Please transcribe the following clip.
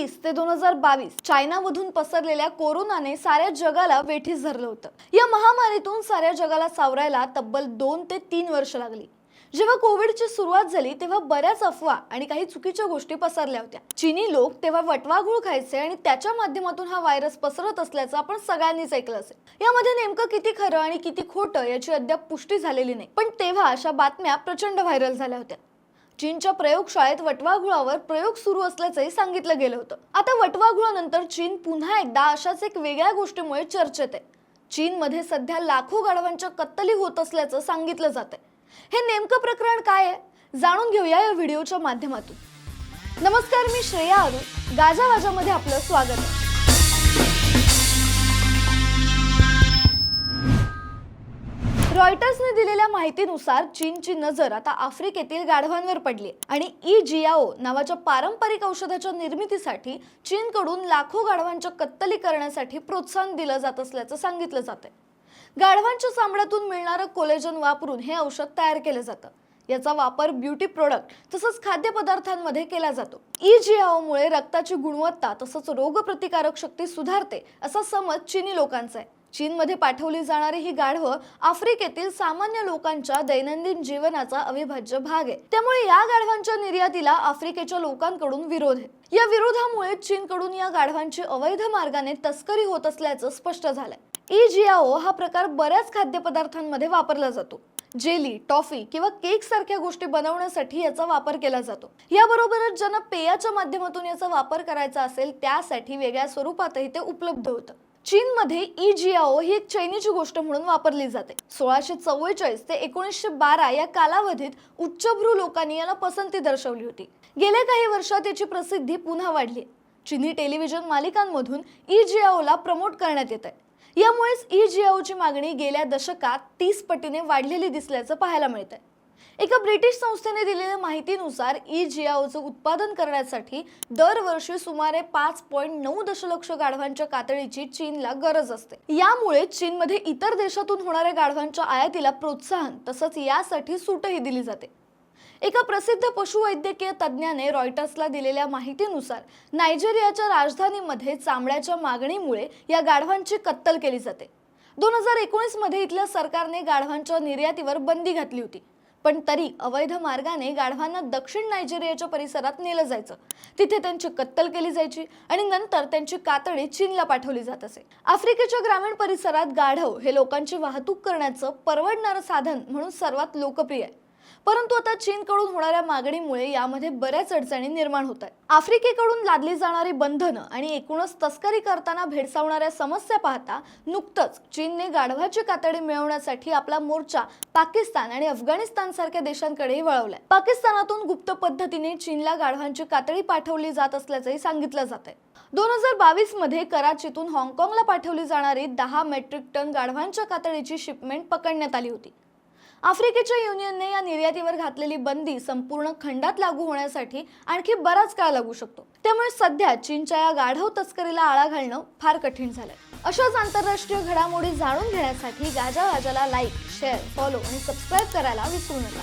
वीस ते दोन हजार बावीस चायनामधून पसरलेल्या कोरोनाने साऱ्या जगाला वेठीस धरलं होतं. या महामारीतून साऱ्या जगाला सावरायला तब्बल दोन ते तीन वर्ष लागली. जेव्हा कोविडची सुरुवात झाली तेव्हा बऱ्याच अफवा आणि काही चुकीच्या गोष्टी पसरल्या होत्या. चीनी लोक तेव्हा वटवाघूळ खायचे आणि त्याच्या माध्यमातून हा व्हायरस पसरत असल्याचं आपण सगळ्यांनीच ऐकलं असेल. यामध्ये नेमकं किती खरं आणि किती खोटं याची अद्याप पुष्टी झालेली नाही. पण तेव्हा अशा बातम्या प्रचंड व्हायरल झाल्या होत्या. चीनच्या प्रयोगशाळेत वटवाघुळावर प्रयोग सुरू असल्याचंही सांगितलं गेलं होतं. आता वटवाघुळानंतर चीन पुन्हा एकदा अशाच एक वेगळ्या गोष्टीमुळे चर्चेत आहे. चीनमध्ये सध्या लाखो गाढवांच्या कत्तली होत असल्याचं सांगितलं जात आहे हे नेमकं प्रकरण काय आहे? जाणून घेऊया या व्हिडिओच्या माध्यमातून. नमस्कार मी श्रेया अरू गाजावाजामध्ये आपलं स्वागत आहे. रॉयटर्सने दिलेल्या माहितीनुसार चीनची नजर आता आफ्रिकेतील गाढवांवर पडली आणि ई जियाओ नावाच्या पारंपरिक औषधाच्या निर्मितीसाठी चीनकडून लाखो गाढवांच्या कत्तली करण्यासाठी प्रोत्साहन दिलं जात असल्याचं सांगितलं जात गाढवांच्या चामड्यातून मिळणारं कोलेजन वापरून हे औषध तयार केलं जातं. याचा वापर ब्युटी प्रोडक्ट तसंच खाद्यपदार्थांमध्ये केला जातो. ई जियाओमुळे रक्ताची गुणवत्ता तसंच रोगप्रतिकारक शक्ती सुधारते असा समज चीनी लोकांचा आहे. चीनमध्ये पाठवली जाणारी ही गाढवं आफ्रिकेतील सामान्य लोकांच्या दैनंदिन जीवनाचा अविभाज्य भाग आहे. त्यामुळे या गाढवांच्या निर्यातीला आफ्रिकेच्या लोकांकडून विरोध आहे. या विरोधामुळे चीनकडून या गाढवांची अवैध मार्गाने तस्करी होत असल्याचं स्पष्ट झालंय. ई जियाओ हा प्रकार बऱ्याच खाद्यपदार्थांमध्ये वापरला जातो. जेली टॉफी किंवा केक सारख्या गोष्टी बनवण्यासाठी याचा वापर केला जातो. याबरोबरच ज्यांना पेयाच्या माध्यमातून याचा वापर करायचा असेल त्यासाठी वेगळ्या स्वरूपातही ते उपलब्ध होतं. चीनमध्ये ई जियाओ ही एक चैनीची गोष्ट म्हणून वापरली जाते. सोळाशे चव्वेचाळीस ते एकोणीसशे बारा या कालावधीत उच्चभ्रू लोकांनी याला पसंती दर्शवली होती. गेल्या काही वर्षात याची प्रसिद्धी पुन्हा वाढली. चिनी टेलिव्हिजन मालिकांमधून ई जियाओला प्रमोट करण्यात येत आहे यामुळेच ई जियाओची मागणी गेल्या दशकात तीस पटीने वाढलेली दिसल्याचं पाहायला मिळत आहे एका ब्रिटिश संस्थेने दिलेल्या माहितीनुसार ई जियाओचं उत्पादन करण्यासाठी दरवर्षी सुमारे पाच पॉईंट नऊ दशलक्ष गाढवांच्या कातडीची चीनला गरज असते. यामुळे चीनमध्ये इतर देशातून होणाऱ्या गाढवांच्या आयातीला प्रोत्साहन तसंच यासाठी सूटही दिली जाते. एका प्रसिद्ध पशुवैद्यकीय तज्ज्ञाने रॉयटर्सला दिलेल्या माहितीनुसार नायजेरियाच्या राजधानीमध्ये चामड्याच्या मागणीमुळे या गाढवांची कत्तल केली जाते. दोन हजार एकोणीसमध्ये इथल्या सरकारने गाढवांच्या निर्यातीवर बंदी घातली होती. पण तरी अवैध मार्गाने गाढवांना दक्षिण नायजेरियाच्या परिसरात नेलं जायचं. तिथे त्यांची कत्तल केली जायची आणि नंतर त्यांची कातडी चीनला पाठवली जात असे. आफ्रिकेच्या ग्रामीण परिसरात गाढव हे लोकांची वाहतूक करण्याचं परवडणारं साधन म्हणून सर्वात लोकप्रिय आहे. परंतु आता चीनकडून होणाऱ्या मागणीमुळे यामध्ये बऱ्याच अडचणी निर्माण होत आहेत. आफ्रिकेकडून लादली जाणारी बंधनं आणि एकूणच तस्करी करताना भेडसावणाऱ्या समस्या पाहता नुकतंच चीनने गाढवाची कातडी मिळवण्यासाठी आपला मोर्चा पाकिस्तान आणि अफगाणिस्तान सारख्या देशांकडेही वळवलाय. पाकिस्तानातून गुप्त पद्धतीने चीनला गाढवांची कातडी पाठवली जात असल्याचंही सांगितलं जात आहे. दोन हजार बावीसमध्ये कराचीतून हाँगकाँगला पाठवली जाणारी दहा मेट्रिक टन गाढवांच्या कातडीची शिपमेंट पकडण्यात आली होती. आफ्रिकेच्या युनियनने या निर्यातीवर घातलेली बंदी संपूर्ण खंडात लागू होण्यासाठी आणखी बराच काळ लागू शकतो. त्यामुळे सध्या चीनच्या या गाढव तस्करीला आळा घालणं फार कठीण झालंय. अशाच आंतरराष्ट्रीय घडामोडी जाणून घेण्यासाठी गाजावाजाला लाईक शेअर फॉलो आणि सबस्क्राईब करायला विसरू नका.